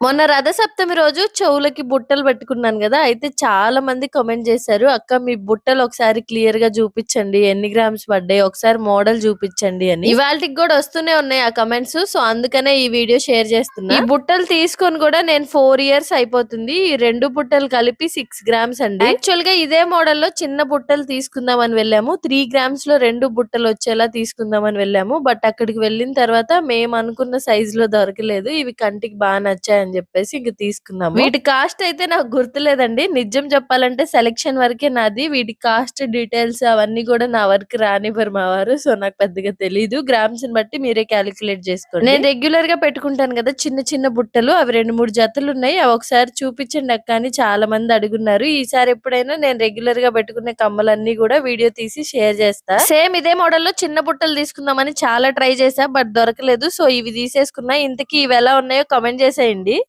మొన్న రథసప్తమి రోజు చెవులకి బుట్టలు పెట్టుకున్నాను కదా! అయితే చాలా మంది కామెంట్ చేశారు. "అక్క మీ బుట్టలు ఒకసారి క్లియర్గా చూపించండి. ఎన్ని గ్రామ్స్ పడ్డాయి? ఒకసారి మోడల్ చూపించండి" అని. ఇవాళకి కూడా వస్తూనే ఉన్నాయి ఆ కమెంట్స్ సో, అందుకనే ఈ వీడియో షేర్ చేస్తున్నా. ఈ బుట్టలు తీసుకొని కూడా నేను ఫోర్ ఇయర్స్ అయిపోతుంది. ఈ రెండు బుట్టలు కలిపి సిక్స్ గ్రామ్స్ అండి. యాక్చువల్‌గా ఇదే మోడల్లో చిన్న బుట్టలు తీసుకుందాం అని వెళ్ళాము. త్రీ గ్రామ్స్లో రెండు బుట్టలు వచ్చేలా తీసుకుందాం అని వెళ్ళాము. బట్ అక్కడికి వెళ్ళిన తర్వాత మేము అనుకున్న సైజులో దొరకలేదు. ఇవి కంటికి బాగా నచ్చాయని చెప్పేసి ఇంక తీసుకున్నాము. వీటి కాస్ట్ అయితే నాకు గుర్తులేదండి. నిజం చెప్పాలంటే సెలక్షన్ వరకే నాది. వీటి కాస్ట్ డీటెయిల్స్ అవన్నీ కూడా నా వరకు రానివ్వరు మా వారు. సో, నాకు పెద్దగా తెలీదు. గ్రామ్స్‌ని బట్టి మీరే క్యాలిక్యులేట్ చేసుకోండి. నేను రెగ్యులర్‌గా పెట్టుకుంటాను కదా! చిన్న చిన్న బుట్టలు అవి 2, 3 జతలున్నాయి. అవి ఒకసారి చూపించండి అక్క అని చాలా మంది అడుగున్నారు. ఈసారి ఎప్పుడైనా నేను రెగ్యులర్‌గా పెట్టుకునే కమ్మలన్నీ కూడా వీడియో తీసి షేర్ చేస్తా. సేమ్ ఇదే మోడల్‌లో చిన్న బుట్టలు తీసుకుందామని చాలా ట్రై చేశా. బట్ దొరకలేదు. సో, ఇవి తీసేసుకున్నా. ఇంతకీ ఇవి ఎలా ఉన్నాయో కామెంట్ చేసేయండి.